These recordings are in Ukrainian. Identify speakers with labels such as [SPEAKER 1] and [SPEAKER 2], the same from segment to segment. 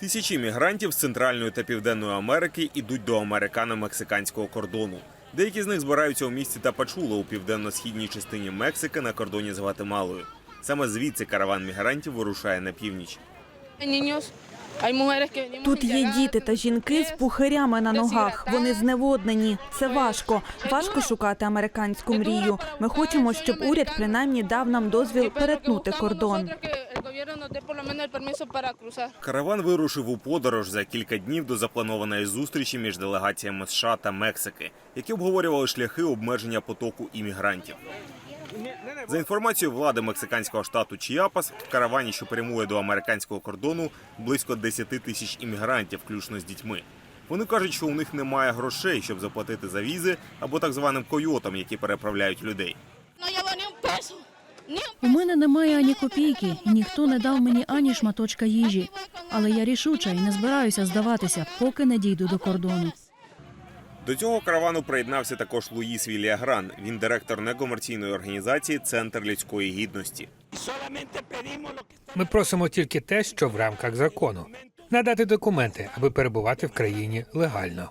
[SPEAKER 1] Тисячі мігрантів з Центральної та Південної Америки ідуть до американо-мексиканського кордону. Деякі з них збираються у місті Тапачула у південно-східній частині Мексики на кордоні з Гватемалою. Саме звідси караван мігрантів вирушає на північ.
[SPEAKER 2] Тут є діти та жінки з пухирями на ногах. Вони зневоднені. Це важко. Важко шукати американську мрію. Ми хочемо, щоб уряд принаймні дав нам дозвіл перетнути кордон.
[SPEAKER 3] Gobierno nos por lo menos el.
[SPEAKER 1] Караван вирушив у подорож за кілька днів до запланованої зустрічі між делегаціями США та Мексики, які обговорювали шляхи обмеження потоку іммігрантів. За інформацією влади мексиканського штату Чіапас, в каравані, що прямує до американського кордону, близько 10 тисяч іммігрантів, включно з дітьми. Вони кажуть, що у них немає грошей, щоб заплатити за візи або так званим койотам, які переправляють людей.
[SPEAKER 4] У мене немає ані копійки, і ніхто не дав мені ані шматочка їжі. Але я рішуча і не збираюся здаватися, поки не дійду до кордону.
[SPEAKER 1] До цього каравану приєднався також Луїс Віліагран. Він директор некомерційної організації Центр людської гідності.
[SPEAKER 5] Ми просимо тільки те, що в рамках закону надати документи, аби перебувати в країні легально.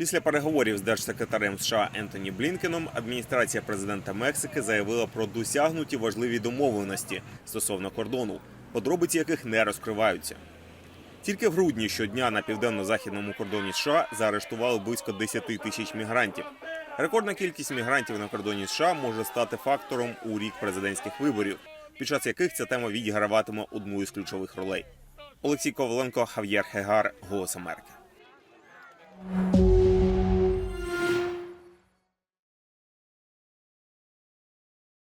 [SPEAKER 1] Після переговорів з держсекретарем США Ентоні Блінкеном адміністрація президента Мексики заявила про досягнуті важливі домовленості стосовно кордону, подробиці яких не розкриваються. Тільки в грудні щодня на південно-західному кордоні США заарештували близько 10 тисяч мігрантів. Рекордна кількість мігрантів на кордоні США може стати фактором у рік президентських виборів, під час яких ця тема відіграватиме одну із ключових ролей. Олексій Коваленко, Хав'єр Хегар, Голос Америки.